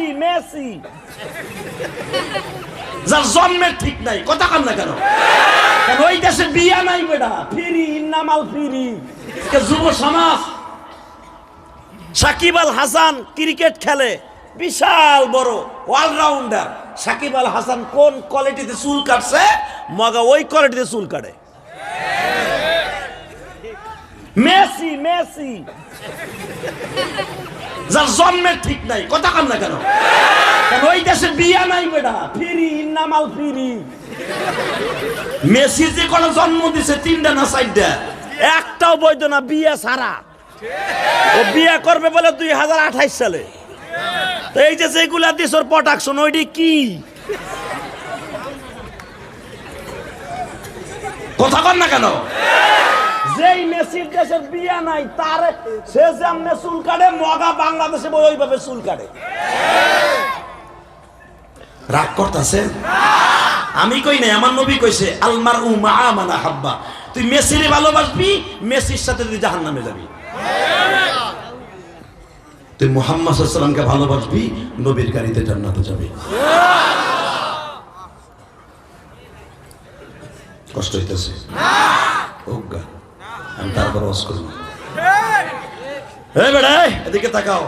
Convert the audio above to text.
Messi messy যার জন্মের ঠিক নাই। কথা কান না কেন? ওই দেশে বিয়া নাই বেটা। ফিরি, ইন্নামাল ফিরি। যুব সমাজ, সাকিব আল হাসান ক্রিকেট খেলে, বিশাল বড় অলরাউন্ডার সাকিব আল হাসান কোন কোয়ালিটিতে চুল কাটছে? মগা ওই কোয়ালিটিতে চুল কাটে। Messy messy. যার জন্মের ঠিক নাই। কথা কান না কেন? কেন ওই দেশে বিয়া নাই বেটা? ফিরি ইন্নামাল ফিরি। মেসি যে কোনো জন্ম দিছে, তিনটা না চারটা? একটাও বৈধ না, বিয়ে সারা ও বিয়ে করবে বলে দুই হাজার আঠাইশ সালে। তো এই যে যেগুলা দিস প্রোডাকশন ওইটি কি? কথা কর না কেন? যেই মেসির দেশের বিয়া নাই তার সে যেমনে চুল কাটে মগা বাংলাদেশে বই ওইভাবে চুল কাটে। রাগ করতেছে? আমি কই নাই আমার নবী কইছে আলমার উ মা মানা হাব্বা তুই মেসিরে ভালোবাসবি মেসির সাথে তুই জাহান নামে যাবি। তুই মোহাম্মদ সাল্লামকে ভালোবাসবি নবীর গাড়িতে জান্নাতে যাবি। কষ্ট হইতেছে। হোক আমি তারপর ওয়াজ বেড়ায় এদিকে তাকাও